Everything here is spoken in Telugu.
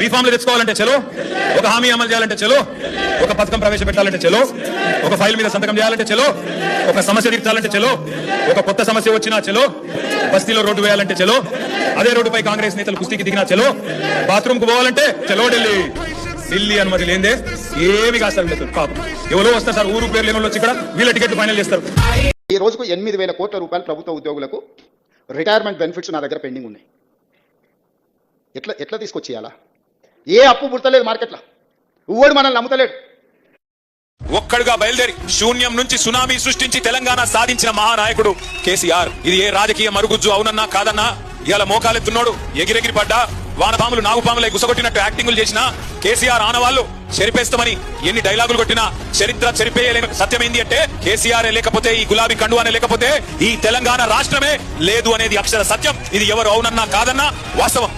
బీఫామ్లు తెచ్చుకోవాలంటే చలో ఒక హామీ అమలు చేయాలంటే చలో ఒక పథకం ప్రవేశపెట్టాలంటే చలో ఒక ఫైల్ మీద సంతకం చేయాలంటే చలో ఒక సమస్య తీర్చాలంటే చలో ఒక కొత్త సమస్య వచ్చినా చలో బస్తీలో రోడ్డు వేయాలంటే చలో అదే రోడ్డుపై కాంగ్రెస్ నేతలు కుస్తీకి దిగినా చలో బాత్రూమ్కు పోవాలంటే చలో ఢిల్లీ. ఢిల్లీ అనుమతి లేదే ఏమి కాస్తారు పాపం. ఎవరో వస్తారు సార్ ఊరు పేరు లేని వాళ్ళు వచ్చి ఇక్కడ వీళ్ళ టికెట్ ఫైనల్ చేస్తారు. ఈ రోజుకు ఎనిమిది వేల కోట్ల రూపాయలు ప్రభుత్వ ఉద్యోగులకు రిటైర్మెంట్ బెనిఫిట్స్ నా దగ్గర పెండింగ్ ఉన్నాయి. ఎట్లా ఎట్లా తీసుకొచ్చేయాలా? ఏ అప్పు పుడతలేదు మార్కెట్లో? ఊడు మనల్ని నమ్ముతలేడు. ఒక్కడుగా బయలుదేరి శూన్యం నుంచి సునామీ సృష్టించి తెలంగాణ సాధించిన మహానాయకుడు కేసీఆర్. ఇది ఏ రాజకీయ మరుగుజ్జు అవునన్నా కాదన్నా? ఇవాళ మోకాలెత్తున్నాడు ఎగిరెగిరి పడ్డా? వానపాములు నాగుపాములై గుసగొట్టినట్టు యాక్టింగులు చేసినా? కేసీఆర్ ఆనవాళ్ళు చెరిపేస్తామని ఎన్ని డైలాగులు కొట్టినా చరిత్ర చెరిపేయలేని సత్యమైంది అంటే కేసీఆర్ లేకపోతే ఈ గులాబీ కండు అనే లేకపోతే ఈ తెలంగాణ రాష్ట్రమే లేదు అనేది అక్షర సత్యం. ఇది ఎవరు అవునన్నా కాదన్నా వాస్తవం.